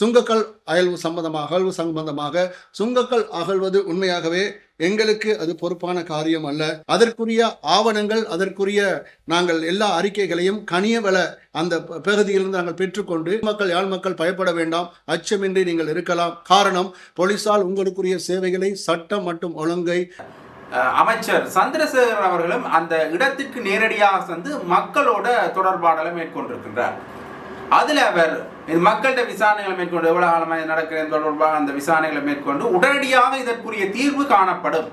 சுங்கக்கல் அயல்வு சம்பந்தமாக அகழ்வு சம்பந்தமாக சுங்கக்கல் அகழ்வது உண்மையாகவே எங்களுக்கு அது பொறுப்பான காரியம் அல்ல. அதற்குரிய ஆவணங்கள் அதற்குரிய நாங்கள் எல்லா அறிக்கைகளையும் கனியவள அந்த பகுதியிலிருந்து நாங்கள் பெற்றுக்கொண்டு மக்கள் யாழ் மக்கள் பயப்பட வேண்டாம். அச்சமின்றி நீங்கள் இருக்கலாம். காரணம் போலீசால் உங்களுக்குரிய சேவைகளை சட்டம் மற்றும் ஒழுங்கை அமைச்சர் சந்திரசேகர் அவர்களும் அந்த இடத்திற்கு நேரடியாக சென்று மக்களோட தொடர்பாடலை மேற்கொண்டிருக்கின்றார். அதில் அவர் இது மக்கள்கிட்ட விசாரணைகளை மேற்கொண்டு எவ்வளவு காலமாக இது நடக்கிறது தொடர்பாக அந்த விசாரணைகளை மேற்கொண்டு உடனடியாக இதற்குரிய தீர்வு காணப்படும்.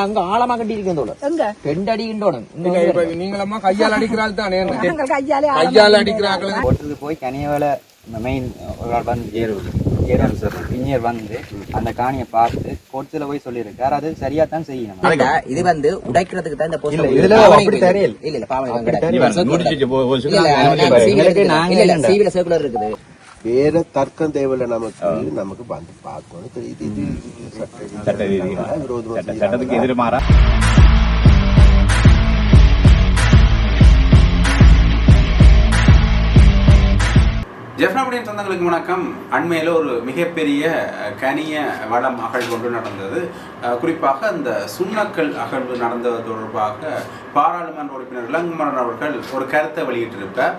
அங்க ஆழமா கட்டி நீங்க இப்ப நீங்களம்மா கையால் அடிக்கிறாள் தானே? கையாலே போட்டுக்கு போய் கனியவேல மெயின் ஒரு இன்ஜினியர் வந்து அந்த காணியை பார்த்து கோர்ட்ஸில் போய் சொல்லியிருக்கார். அது சரியா தான் செய்யணும் இது வந்து உடைக்கிறதுக்கு தான் இந்த இல்ல, இதுல அப்படி இல்லை. தெரியல. இல்ல இல்ல பாவனை இருக்குது. வேற தர்க்கம் தேவையில்ல நமக்கு. நமக்கு வந்து பார்க்கணும். இது சட்ட சட்ட ஜெஃப்னாபுடியின் சொந்தங்களுக்கு வணக்கம். அண்மையில் ஒரு மிகப்பெரிய கனிய வளம் அகழ்வு கொண்டு நடந்தது. குறிப்பாக அந்த சுண்ணக்கல் அகழ்வு நடந்தது தொடர்பாக பாராளுமன்ற உறுப்பினர் இளங்குமரன் அவர்கள் ஒரு கருத்தை வெளியிட்டிருப்பார்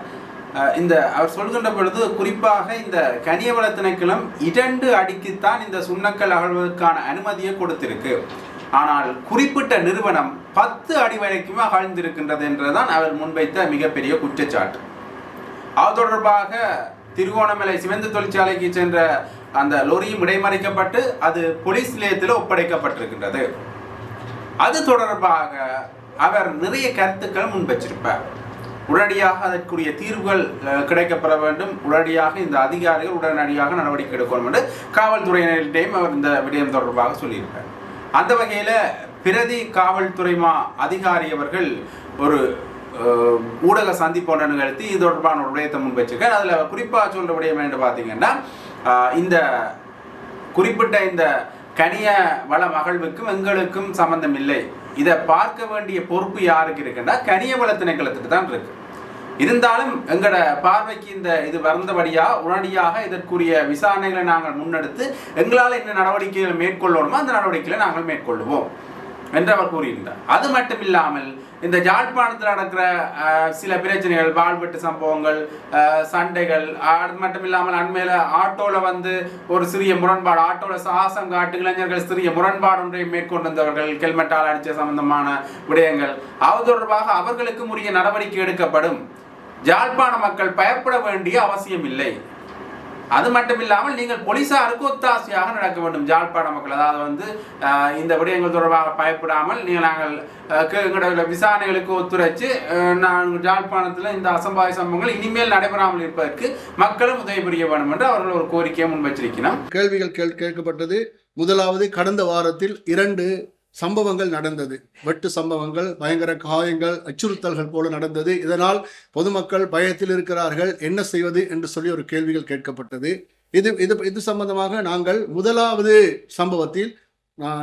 இந்த அவர் சொல்கின்ற பொழுது குறிப்பாக இந்த கனியவள திணைக்களம் இரண்டு அடிக்குத்தான் இந்த சுண்ணக்கல் அகழ்வதற்கான அனுமதியை கொடுத்திருக்கு. ஆனால் குறிப்பிட்ட நிறுவனம் பத்து அடி வரைக்குமே அகழ்ந்திருக்கின்றது என்றுதான் அவர் முன்வைத்த மிகப்பெரிய குற்றச்சாட்டு. அது தொடர்பாக திருகோணமலை சிமெந்து தொழிற்சாலைக்கு சென்ற அந்த லொரியும் இடைமறிக்கப்பட்டு அது போலீஸ் நிலையத்தில் ஒப்படைக்கப்பட்டிருக்கின்றது. அது தொடர்பாக அவர் நிறைய கருத்துக்கள் முன்வச்சிருப்பார். உடனடியாக அதற்குரிய தீர்வுகள் கிடைக்கப்பட கிடைக்கப்பெற வேண்டும். உடனடியாக இந்த அதிகாரிகள் உடனடியாக நடவடிக்கை எடுக்கணும் என்று காவல்துறையினரிடையும் அவர் இந்த விடயம் தொடர்பாக சொல்லியிருப்பார். அந்த வகையில் பிரதி காவல்துறை மா அதிகாரி அவர்கள் ஒரு ஊடக சந்திப்பு நிகழ்த்தி இது தொடர்பான ஒரு விடயத்தை முன் வச்சிருக்கார் அதில் குறிப்பாக சொல்ற விடயம் என்று பார்த்தீங்கன்னா இந்த குறிப்பிட்ட இந்த கனிய வள மகழ்வுக்கும் எங்களுக்கும் சம்பந்தம் இல்லை. இதை பார்க்க வேண்டிய பொறுப்பு யாருக்கு இருக்குன்னா கனிய வள திணைக்களத்துக்கு தான் இருக்கு. இருந்தாலும் எங்களோட பார்வைக்கு இந்த இது வந்தபடியா உடனடியாக இதற்குரிய விசாரணைகளை நாங்கள் முன்னெடுத்து எங்களால் என்ன நடவடிக்கைகளை மேற்கொள்ளணுமோ அந்த நடவடிக்கைகளை நாங்கள் மேற்கொள்ளுவோம் என்று அவர் கூறியிருந்தார். அது மட்டும் இல்லாமல் இந்த யாழ்ப்பாணத்தில் நடக்கிற சில பிரச்சனைகள் வாழ்வெட்டு சம்பவங்கள் சண்டைகள் அது மட்டும் இல்லாமல் அண்மையில் ஆட்டோவில் வந்து ஒரு சிறிய முரண்பாடு ஆட்டோவில் சாகசம் காட்டு இளைஞர்கள் சிறிய முரண்பாடு ஒன்றை மேற்கொண்டு வந்தவர்கள் ஹெல்மெட்டால் அடித்த சம்பந்தமான விடயங்கள். அது தொடர்பாக அவர்களுக்கும் உரிய நடவடிக்கை எடுக்கப்படும். யாழ்ப்பாண மக்கள் பயப்பட வேண்டிய அவசியம் இல்லை அது மட்டும் இல்லாமல் நீங்கள் போலீசாருக்கு ஒத்தாசையாக நடக்க வேண்டும். ஜாழ்ப்பாண மக்கள் அதாவது வந்து இந்த விடயங்கள் தொடர்பாக பயப்படாமல் நீங்கள் நாங்கள் கே- எங்களோட விசாரணைகளுக்கு ஒத்துழைச்சு நாங்கள் ஜாழ்ப்பாணத்தில் இந்த அசம்பாய சம்பவங்கள் இனிமேல் நடைபெறாமல் இருப்பதற்கு மக்களும் உதவி புரிய வேண்டும் என்று அவர்கள் ஒரு கோரிக்கையை முன்வச்சிருக்கிறோம். கேள்விகள் கேள் கேட்கப்பட்டது. முதலாவது கடந்த வாரத்தில் இரண்டு சம்பவங்கள் நடந்தது. வெட்டு சம்பவங்கள் பயங்கர காயங்கள் அச்சுறுத்தல்கள் போல நடந்தது. இதனால் பொதுமக்கள் பயத்தில் இருக்கிறார்கள். என்ன செய்வது என்று சொல்லி ஒரு கேள்விகள் கேட்கப்பட்டது. இது இது இது சம்பந்தமாக நாங்கள் முதலாவது சம்பவத்தில்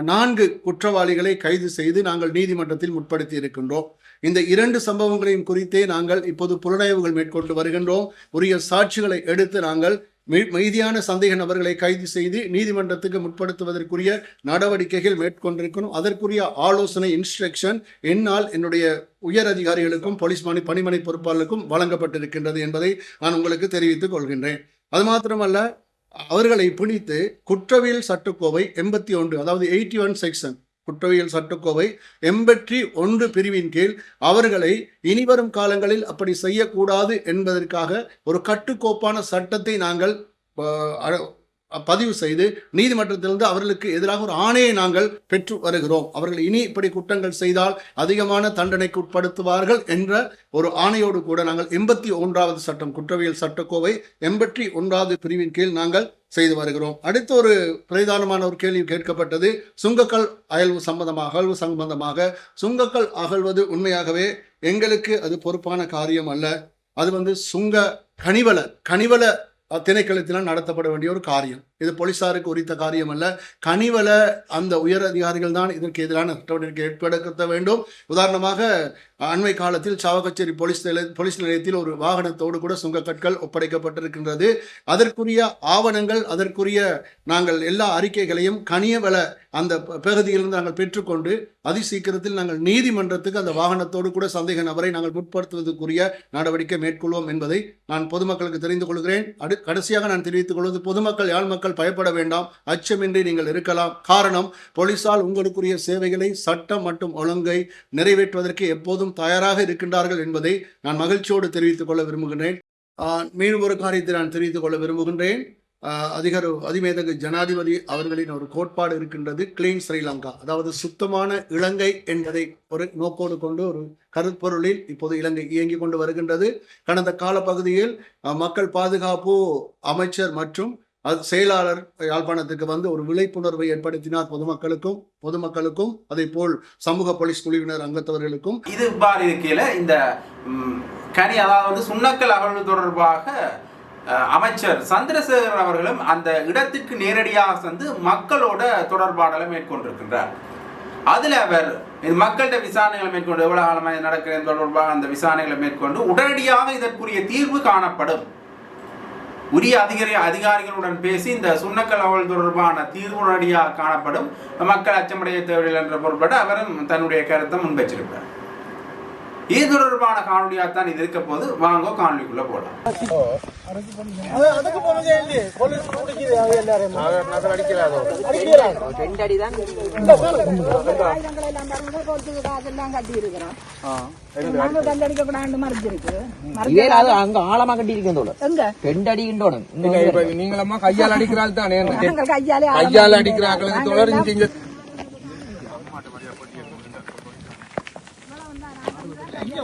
நான்கு குற்றவாளிகளை கைது செய்து நாங்கள் நீதிமன்றத்தில் முற்படுத்தி இருக்கின்றோம். இந்த இரண்டு சம்பவங்களையும் குறித்தே நாங்கள் இப்போது புலனாய்வுகள் மேற்கொண்டு வருகின்றோம். உரிய சாட்சிகளை எடுத்து நாங்கள் மீதியான சந்தேக நபர்களை கைது செய்து நீதிமன்றத்துக்கு முற்படுத்துவதற்குரிய நடவடிக்கைகள் மேற்கொண்டிருக்கணும். அதற்குரிய ஆலோசனை இன்ஸ்ட்ரக்ஷன் என்னால் என்னுடைய உயர் அதிகாரிகளுக்கும் போலீஸ் மணி பணிமனை பொறுப்பாளருக்கும் வழங்கப்பட்டிருக்கின்றது என்பதை நான் உங்களுக்கு தெரிவித்துக் கொள்கின்றேன். அது மாத்திரமல்ல அவர்களை பிடித்து குற்றவியல் சட்டக்கோவை எண்பத்தி ஒன்று அதாவது எயிட்டி ஒன் செக்ஷன் குற்றவியல் சட்டக்கோவை எண்பற்றி ஒன்று பிரிவின் கீழ் அவர்களை இனிவரும் காலங்களில் அப்படி செய்யக்கூடாது என்பதற்காக ஒரு கட்டுக்கோப்பான சட்டத்தை நாங்கள் பதிவு செய்து நீதிமன்றத்திலிருந்து அவர்களுக்கு எதிராக ஒரு ஆணையை நாங்கள் பெற்று வருகிறோம். அவர்கள் இனி இப்படி குற்றங்கள் செய்தால் அதிகமான தண்டனைக்கு உட்படுத்துவார்கள் என்ற ஒரு ஆணையோடு கூட நாங்கள் எண்பத்தி ஒன்றாவது சட்டம் குற்றவியல் சட்டக்கோவை எண்பத்தி ஒன்றாவது பிரிவின் கீழ் நாங்கள் செய்து வருகிறோம். அடுத்த ஒரு பிரதானமான ஒரு கேள்வி கேட்கப்பட்டது சுங்கக்கல் அயல்வு சம்பந்தமாக அகழ்வு சம்பந்தமாக. சுங்கக்கல் அகழ்வது உண்மையாகவே எங்களுக்கு அது பொறுப்பான காரியம் அல்ல. அது வந்து சுங்க கனிவள கனிவள திணைக்களத்தினால் நடத்தப்பட வேண்டிய ஒரு காரியம். இது போலீசாருக்கு உரித்த காரியம் அல்ல கனிவல அந்த உயர் அதிகாரிகள் தான் இதற்கு எதிரான நடவடிக்கை ஏற்படுத்த வேண்டும். உதாரணமாக அண்மை காலத்தில் சாவகச்சேரி போலீஸ் நிலைய போலீஸ் நிலையத்தில் ஒரு வாகனத்தோடு கூட சுங்கக்கற்கள் ஒப்படைக்கப்பட்டிருக்கின்றது. அதற்குரிய ஆவணங்கள் அதற்குரிய நாங்கள் எல்லா அறிக்கைகளையும் கனியவள அந்த பகுதியிலிருந்து நாங்கள் பெற்றுக்கொண்டு அதிசீக்கிரத்தில் நாங்கள் நீதிமன்றத்துக்கு அந்த வாகனத்தோடு கூட சந்தேக நபரை நாங்கள் முற்படுத்துவதற்குரிய நடவடிக்கை மேற்கொள்வோம் என்பதை நான் பொதுமக்களுக்கு தெரிந்து கொள்கிறேன். அடு கடைசியாக நான் தெரிவித்துக் கொள்வது பொதுமக்கள் யாழ் மக்கள் பயப்பட வேண்டாம். அச்சமின்றி நீங்கள் இருக்கலாம். காரணம் போலீசால் உங்களுக்குரிய சேவைகளை சட்டம் மற்றும் ஒழுங்கை நிறைவேற்றுவதற்கு எப்போதும் தயாராக இருக்கின்றார்கள் என்பதை நான் மகிழ்ச்சியோடு தெரிவித்துக் கொள்ள விரும்புகின்றேன். மீண்டும் ஒரு காரியத்தை நான் தெரிவித்துக் கொள்ள விரும்புகின்றேன். அதிகர் அதிமேதக ஜனாதிபதி அவர்களின் ஒரு கோட்பாடு இருக்கின்றது கிளீன் ஸ்ரீலங்கா. அதாவது சுத்தமான இலங்கை என்பதை ஒரு நோக்கோடு கொண்டு ஒரு கருப்பொருளில் இப்போது இலங்கை இயங்கி கொண்டு வருகின்றது. கடந்த காலப்பகுதியில் மக்கள் பாதுகாப்பு அமைச்சர் மற்றும் அது செயலாளர் யாழ்ப்பாணத்துக்கு வந்து ஒரு விழிப்புணர்வை ஏற்படுத்தினார் பொதுமக்களுக்கும் பொதுமக்களுக்கும் அதே போல் சமூக போலீஸ் குழுவினர் அங்கத்தவர்களுக்கும். இது இவ்வாறு இருக்கையில் இந்த கனி அதாவது வந்து சுண்ணக்கல் அகழ்வு தொடர்பாக அமைச்சர் சந்திரசேகரன் அவர்களும் அந்த இடத்துக்கு நேரடியாக சென்று மக்களோட தொடர்பாடலை மேற்கொண்டிருக்கின்றார். அதில் அவர் இது மக்கள்கிட்ட விசாரணைகளை மேற்கொண்டு எவ்வளவு காலமாக நடக்கிற நடக்கிறது தொடர்பாக அந்த விசாரணைகளை மேற்கொண்டு உடனடியாக இதற்குரிய தீர்வு காணப்படும். உரிய அதிகாரி அதிகாரிகளுடன் பேசி இந்த சுண்ணக்கல் அவல் தொடர்பான தீர்வு உடனடியாக காணப்படும் மக்கள் அச்சமடைய தேவையில்லை என்ற பொருட்பட அவரும் தன்னுடைய கருத்தை முன்வச்சிருப்பார் இது தொடர்பான காணொலியாகத்தான் இது இருக்க போது வாங்கோ காணொலிக்குள்ள போலாம். ரெண்டு அடி தான் ஆயுதங்களை எல்லாம் பாருங்க கொடுத்து காசெல்லாம் கட்டி இருக்கிறோம் நாங்க கண்டடிக்க கூடாது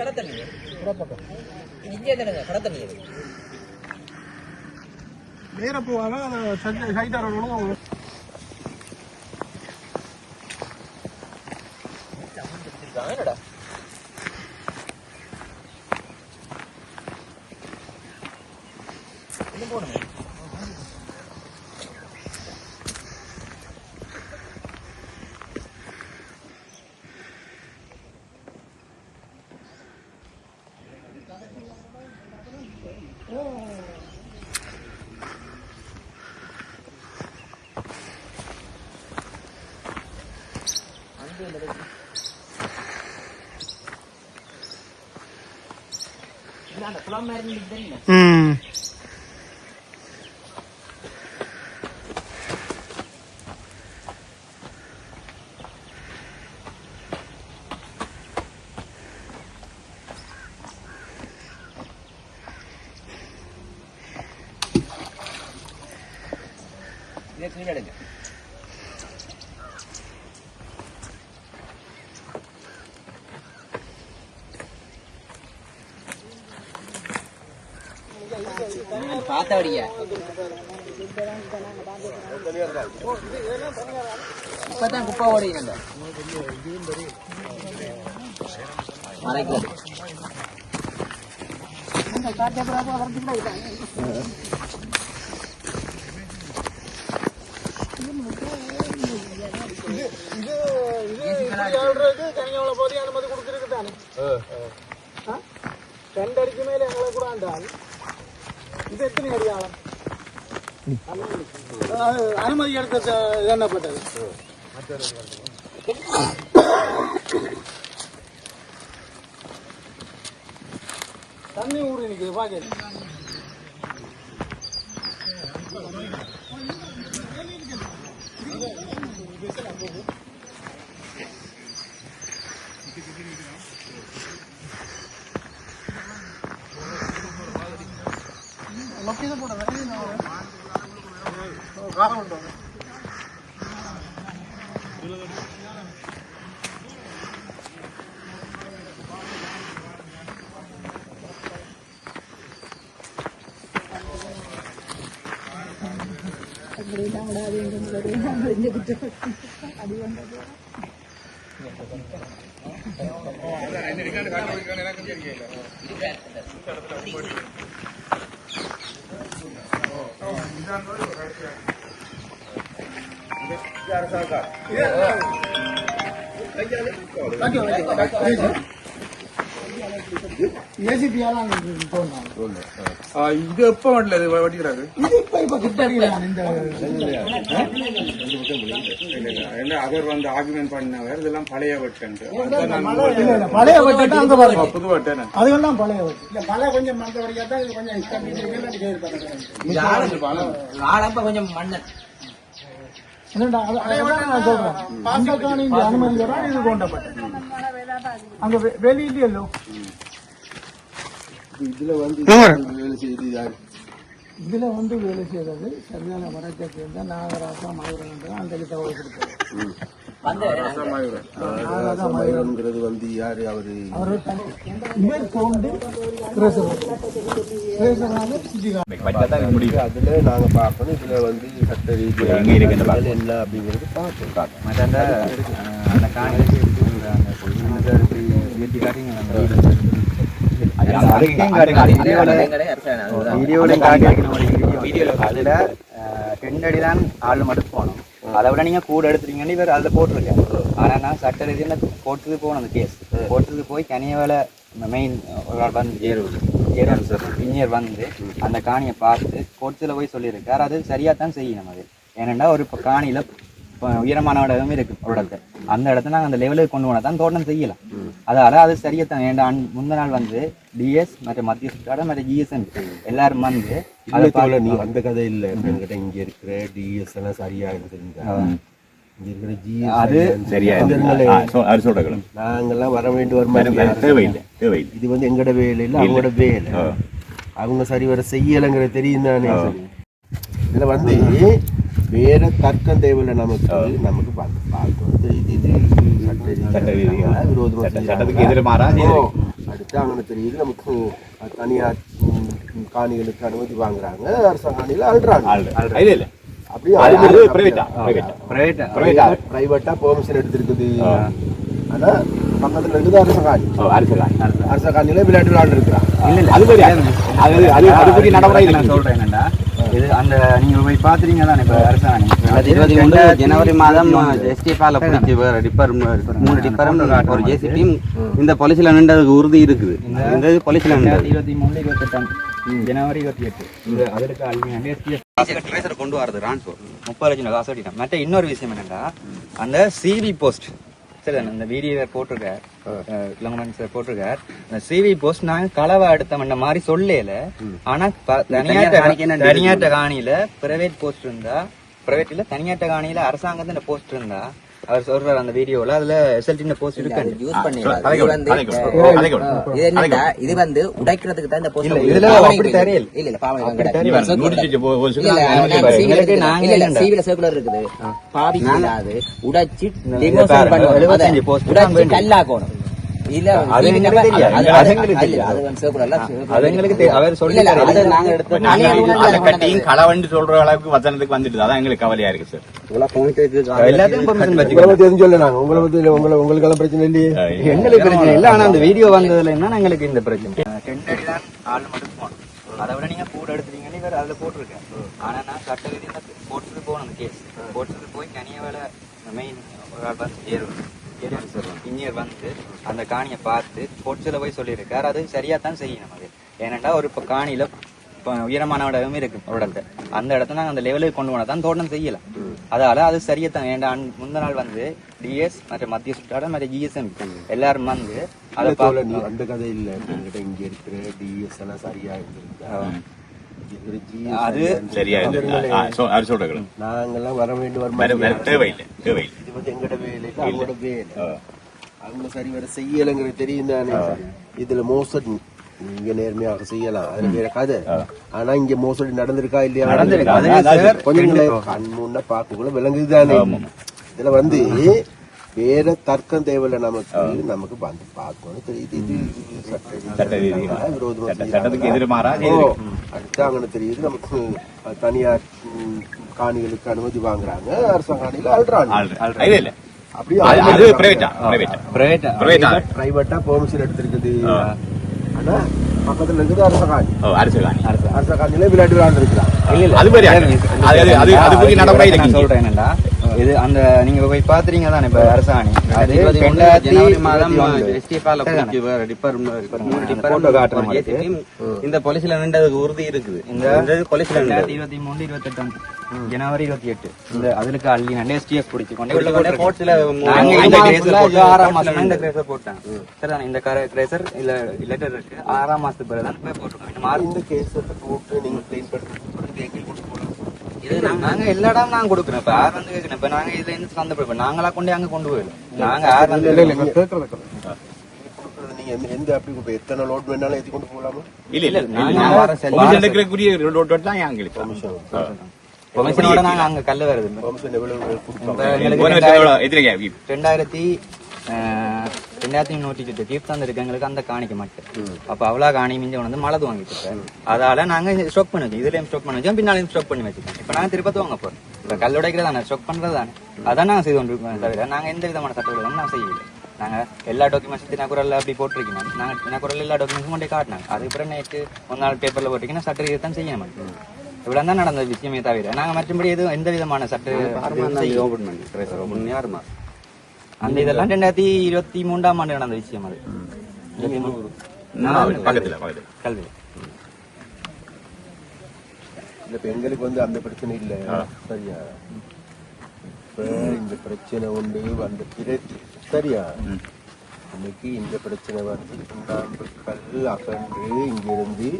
தானே நாங்கள் கையாலே கையால் அடிக்கிறாங்களுக்கு தொடர் இங்க இது கடத்தண்ணி இங்கே தானே கடத்தண்ணி இது என்னடா போகணுமே? ம் இதை கீழே எடுங்க பார்த்தபடியா இப்பதான் குப்பை ஓடுங்க மறைக்கிறது ரெண்டடிக்கு மேல எங்களை கூட ஆண்டால் இது எத்தனை அடி ஆழம் அது அனுமதி எடுக்க எண்ணப்பட்டது. தண்ணி ஊறி நிற்குது എവിടെയെല്ലാം അവിടെ ആദ്യം അതിന്റെ കുറ്റപ്പെട്ടു അതുകൊണ്ട് എനിക്കാണ്ട് കാട്ടിൽ പോയി കാണാൻ എനിക്കറിയില്ല இது எப்ப வரல இது வட்டிக்கிறாரு இது இப்ப இப்ப கிட்ட அடிக்கிறான் இந்த அவர் வந்து ஆர்குமெண்ட் பண்ணவர் இதெல்லாம் பழைய வட்டன் இல்ல, இல்ல, பழைய வட்டி அங்க பாருங்க. புது வட்டன் அதுவெல்லாம் பழைய வட்டி. இல்ல பழைய கொஞ்சம் மந்த வரையா தான் இது கொஞ்சம் இருக்காங்க ஆளப்ப கொஞ்சம் மண்ணன் என்னடா அது- அதான் நான் சொல்றேன். அந்த காணி இங்க அனுமதியோட இது கொண்டப்பட்டது அங்க வெ- வெளியிலயோ? இதுல வந்து வேலை செய்து யாரு இதுல வந்து வேலை செய்யறது சரியான வடக்கை சேர்ந்த நாகராசா மதுரை அந்த தகவல் மயிலம்ங்கிறது வந்து யாரு அவரு இவர் கவுண்டு அதுல நாங்க பார்க்கணும் இதுல வந்து சட்ட ரீதியாக என்ன அப்படிங்கிறது பார்க்கணும் மற்ற அந்த அஹ், அந்த காணிக்கு காட்டியிருக்கணும் அதுல ரெண்டு அடி தான் ஆள் மட்டும் போகணும். அதை விட நீங்க கூட எடுத்துட்டீங்கன்னு இவர் அதில் போட்டிருக்கேன் ஆனா நான் சட்ட ரீதியில் போட்டது போகணும் அந்த கேஸ் போட்டது போய் கனியவேல மெயின் ஒரு ஆள் வந்து ஏறுவது சார் இன்ஜினியர் வந்து அந்த காணியை பார்த்து கோர்ட்ஸில் போய் சொல்லியிருக்கார். அது சரியா தான் செய்யணும் அது. ஏனெண்டா ஒரு காணியில உயரமான இடமும் இருக்கு ஒரு இடத்துல. அந்த இடத்த நாங்கள் அந்த லெவலுக்கு கொண்டு போனால் தான் தோட்டம் செய்யலாம். அதால அது சரியா தான் ஏன்டா அன்- முந்தின நாள் வந்து டிஎஸ் மற்ற மத்திய சுற்றாட மற்ற ஜிஎஸ்எம் எல்லாரும் வந்து அதை இல்ல தோழர், நீ அந்த கதை இல்ல. என்கிட்ட இங்க இருக்கிற டிஎஸ் எல்லாம் சரியா இருந்திருந்தா இங்க இருக்கிற ஜிஎஸ் அது சரியா நாங்கெல்லாம் வர வேண்டி தேவையில்லை இது வந்து எங்கட வேலை இல்ல அவங்களோட வேலை. அவங்க சரி வர செய்யலைங்கிறது தெரியும் தானே. இதுல வந்து வேற தர்க்கம் தேவையில்லை நமக்கு நமக்கு பார்த்து தெரியுது இது. சட்டத்துக்கு எதிர்மாறா அடுத்து அங்கே தெரியுது நமக்கு தனியார் காணிகளுக்கு அனுமதி வாங்குறாங்க. அரசாங்க காணியில அழுறாங்க இல்ல இல்ல. அப்படியே அது அது அழுகுறாங்க. பிரைவேட்டா பிரைவேட்டா private- பிரைவேட்டா பிரைவேட்டா பெர்மிஷன் எடுத்திருக்குது. ஆனா பக்கத்துல இருக்குது அரச காணி அரசு அரச காணியில விளையாட்டு விளையாண்டு இருக்கிறான் அது. அது அது நடைமுறை. சொல்றேன் என்னன்னா இது அந்த நீங்க போய் பாத்துறீங்க தானே இப்ப அரசாணி? இருபத்தி மூணு ஜனவரி மாதம் எஸ்டிஎஃப்ஆல பிடிச்சி டிப்பர் மூணு டிப்பரும் ஒரு ஜேசிபியும் இந்த பொலிசில நின்றதுக்கு உறுதி இருக்குது. இந்த நின்றது. இருபத்தி மூணு இருபத்தெட்டாம் ஜனவரி இருபத்தி எட்டு. இது அதற்கு அழிமையான கொண்டு வரது ரான்சோ முப்பது லட்சம் காசு மற்ற இன்னொரு விஷயம் என்னன்னா அந்த சிவி போஸ்ட் சரி இந்த வீடியோ போட்டிருக்கார். இளங்கமன் சார் போட்டிருக்கார். இந்த சிவி போஸ்ட் நாங்க களவா எடுத்தோம் மாதிரி சொல்லல. ஆனா தனியாட்ட தனியாட்ட காணியில பிரைவேட் போஸ்ட் இருந்தா பிரைவேட் இல்ல தனியாட்ட காணியில அரசாங்கத்துல போஸ்ட் இருந்தா அவர் சொல்றாரு அந்த வீடியோல. அதுல எஸ்எல்டி போஸ்ட் இருக்கு. யூஸ் அதை இது வந்து உடைக்கிறதுக்கு தான் இந்த போஸ்ட் இல்ல, இதுல அப்படி தெரியல. இல்ல இல்ல பாவனை நீ வேற நூற்றி போ- ஒரு இல்ல, இல்ல, சில- நாங்க CV ல எங்களுக்கு இருக்குது. இல்லாது, உடைச்சு இந்த demolition பாருங்க, பண்ணணும். 75 அதை post. தான் உடைச்சு. கல்லாக்கணும். களவண்டு சொல்ற அளவுக்கு வசனத்துக்கு வந்துட்டு அதான் எங்களுக்கு கவலையா இருக்கு சார் எல்லாத்தையும் பெர்மிஷன் உங்களை வச்சுக்கணும் பத்தி எதுவும் சொல்ல நாங்க. உங்களை பத்தி உங்களை உங்களுக்கெல்லாம் பிரச்சனை இல்லையே. எங்களுக்கு பிரச்சனை இல்ல ஆனா அந்த வீடியோ வந்ததுல என்ன எங்களுக்கு இந்த பிரச்சனை. ஆள் மட்டும் போகணும். அதை விட நீங்க கூட எடுத்துட்டீங்கன்னு இவர் அதுல போட்டிருக்கேன் ஆனா நான் சட்ட ரீதியா கோர்ட்ஸுக்கு போகணும் அந்த கேஸ் கோர்ட்ஸுக்கு போய் தனிய வேலை மெயின் ஒரு ஆள் வந்து ஏறும் இன்ஜினியர் வந்து அந்த காணியை பார்த்து கோர்ட்ஸில் போய் சொல்லியிருக்காரு. அது சரியா தான் செய்யணும் அது. ஏனெண்டா ஒரு இப்போ காணியில இப்போ உயரமான இடம் இருக்கு ஒரு அந்த இடத்த நாங்கள் அந்த லெவலுக்கு கொண்டு போனா தான் தோட்டம் செய்யலாம். அதால அது சரியா தான் ஏன்டா முந்த நாள் வந்து டிஎஸ் மற்றும் மத்திய சுற்றாடல் மற்றும் ஜிஎஸ்எம் எல்லாரும் வந்து அதை பார்த்து அந்த கதை இல்ல என்கிட்ட இங்க இருக்கிற டிஎஸ் எல்லாம் சரியா இருந்திருக்கா அது சரியா நாங்கெல்லாம் வர வேண்டும். தேவையில்லை தேவையில்லை. இது வந்து எங்கட வேலை? அவங்களோட வேலை. அவங்க சரி வர செய்யலைங்கிறது தெரியும் தானே. இதுல மோசடி. இங்க நேர்மையாக செய்யலாம். அதுல வேற கதை. ஆனா இங்க மோசடி நடந்திருக்கா இல்லையா? நடந்திருக்கு. அது கொஞ்சம் கண் முன்ன விளங்குது தானே. இதுல வந்து வேற தர்க்கம் தேவையில்ல நமக்கு. நமக்கு வந்து பார்க்கணும் தெரியுது. இது. விரோதமா. அடுத்து அங்கே தெரியுது நமக்கு. தனியார் காணிகளுக்கு அனுமதி வாங்குறாங்க. அரசாங்க காணியில அல்றாங்க. இல்ல அப்படியே பிரைவேட்டா பிரைவேட்டா பிரைவேட் பிரைவேட்டா பிரைவேட்டா பெர்மிஷன் எடுத்திருக்குது. ஆனா பக்கத்துல இருக்குது அரச காணி அரசு காணி அரச காணியில விளையாட்டு விளையாண்டு இருக்கிறாங்க. அது மாதிரி அது- அது- நடைமுறை. சொல்றேன் என்னடா இது அந்த நீங்க போய் பாத்துறீங்க தானே இப்ப அரசாணி? அது ரெண்டாயிரத்தி மாதம் இந்த போலீஸ்ல நின்றதுக்கு உறுதி இருக்குது. இந்த நின்றது. இருபத்தி மூணு இருபத்தெட்டு ஜனவரி இருபத்தி எட்டு. இந்த அதுக்கு அள்ளி நண்டு எஸ்டிஎஃப் பிடிச்சி கொண்டு போட்டு ஆறாம் மாசம் இந்த. கிரேசர் போட்டேன். சரிதானே? இந்த கிரேசர் இல்ல லெட்டர் இருக்கு. ஆறாம் மாசத்துக்கு பிறகு தான் மார்க் இந்த கேஸ் போட்டு நீங்க கிளைம் பண்ணி எங்களுக்கு கொண்டு போகலாம் இது நாங்க- நாங்க எல்லா இடம் நாங்க கொடுக்குறோம். இப்ப யார் வந்து கேட்கணும். இப்ப நாங்க இதுல இருந்து சந்தர்ப்பம் நாங்களா கொண்டு அங்க கொண்டு போயிடும் நாங்க யார் வந்து கொடுக்குறது நீங்க எந்த- எந்த அப்படி இப்ப எத்தனை லோட் வேணாலும் ஏத்தி கொண்டு போகலாமா? இல்ல இல்ல நாங்க எடுக்கக்கூடிய ரோட் தான் எங்களுக்கு பொமிஷனோட நாங்க அங்க கல்லு வருது. பெர்மிஷன் எவ்வளவு ரெண்டாயிரத்தி ரெண்டாயிரத்தி நூற்றி சுட்டு கீப் தந்திருக்கு எங்களுக்கு அந்த காணிக்க மாட்டேன். அப்ப அவ்வளவு காணி மிஞ்ச வந்து மழை வாங்கிட்டு இருக்கேன் அதால நாங்க ஸ்டாக் பண்ணி வச்சோம் இதுலயும் ஸ்டாக் பண்ணி வச்சோம் பின்னாலையும் ஸ்டாக் பண்ணி வச்சுக்கோம் இப்ப நாங்க திருப்பத்து வாங்க போறோம். இப்ப கல் உடைக்கிறது தானே ஸ்டாக் பண்றது தானே. அதான் நாங்க செய்து கொண்டு இருக்கோம் தவிர நாங்க எந்த விதமான சட்ட விரோதமும் நான் செய்யல நாங்க எல்லா டாக்குமெண்ட்ஸ் தினக்குரல்ல அப்படி போட்டிருக்கோம் நாங்க தினக்குரல் எல்லா டாக்குமெண்ட்ஸும் கொண்டே காட்டினாங்க அதுக்கப்புறம் நேற்று ஒரு நாள் பேப்பர்ல போட்டிங்கன்னா சட்ட தான் செய்ய மாட்டோம் இவ்வளவு தான் நடந்த விஷயமே தவிர நாங்க மற்றபடி எதுவும் எந்த விதமான சட்ட அந்த இதெல்லாம் ரெண்டாயிரத்தி இருபத்தி மூன்றாம் ஆண்டு நடந்த விஷயம் அது. பக்கத்துல பக்கத்துல. கல்வி. இந்த பெண்களுக்கு வந்து அந்த பிரச்சனை இல்ல. சரியா? இப்ப இந்த பிரச்சனை உண்டு அந்த பிரச்சனை சரியா? இன்னைக்கு இந்த பிரச்சனை வந்து சுண்ணாம்பு கல் அகன்று இங்கிருந்து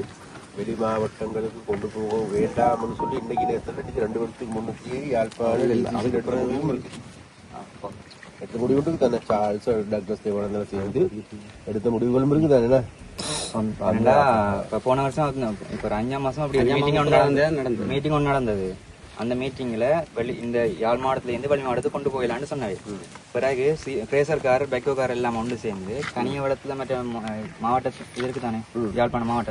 வெளி மாவட்டங்களுக்கு கொண்டு போக வேண்டாம்னு சொல்லி இன்னைக்கு நேரத்தில் ரெண்டு வருஷத்துக்கு முன்னுக்கு யாழ்ப்பாணம் எடுக்கிறதும் இருக்கு எடுத்த முடிவுகளுக்கு தானே சார்ல்ஸ் டாக்டர்ஸ் தேவானந்தம் சேர்ந்து எடுத்த முடிவுகளும் இருக்கு தானே இப்ப போன வருஷம் வந்து இப்ப ஒரு அஞ்சாம் மாசம் அப்படி மீட்டிங் ஒன்று நடந்தது. மீட்டிங் ஒன்று நடந்தது அந்த மீட்டிங்ல வெளி இந்த யாழ் மாவட்டத்துல இருந்து வெளி மாவட்டத்துக்கு கொண்டு போயிடலாம்னு சொன்னாரு பிறகு கிரேசர்கார் பெக்கோகார் எல்லாம் ஒன்று சேர்ந்து கனியவடத்துல மற்ற மா- மாவட்ட இது இருக்கு தானே? யாழ்ப்பாணம்.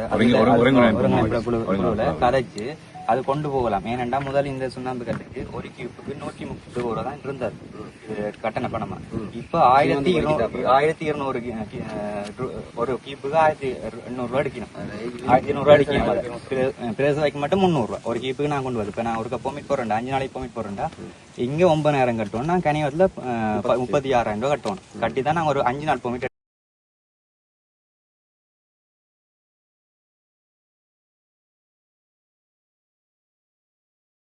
குழுவுல கதைச்சு அது கொண்டு போகலாம். ஏனெண்டா முதல் இந்த சுண்ணாம்பு கல்லுக்கு ஒரு கியூப்புக்கு நூற்றி முப்பது ரூபா தான் இருந்தார். கட்டண பணமா. இப்ப ஆயிரத்தி ஆயிரத்தி இருநூறு ஒரு கீப்புக்கு ஆயிரத்தி எண்ணூறு ரூபா அடிக்கணும். ஆயிரத்தி இருநூறு ரூபா அடிக்கணும். அது. பிர- பிரேச வைக்க மட்டும் முந்நூறு ரூபா. ஒரு கீப்புக்கு நான் கொண்டு வருது இப்ப நான் ஒரு பொமிட் போறேன்டா அஞ்சு நாளைக்கு பொமிட் போறேன்டா இங்க ஒன்பதாயிரம் கட்டணும் நான் கனிவத்துல முப்பத்தி ஆறாயிரம் ரூபாய் கட்டணும். கட்டி தான் நாங்கள் ஒரு அஞ்சு நாள் பொமிட்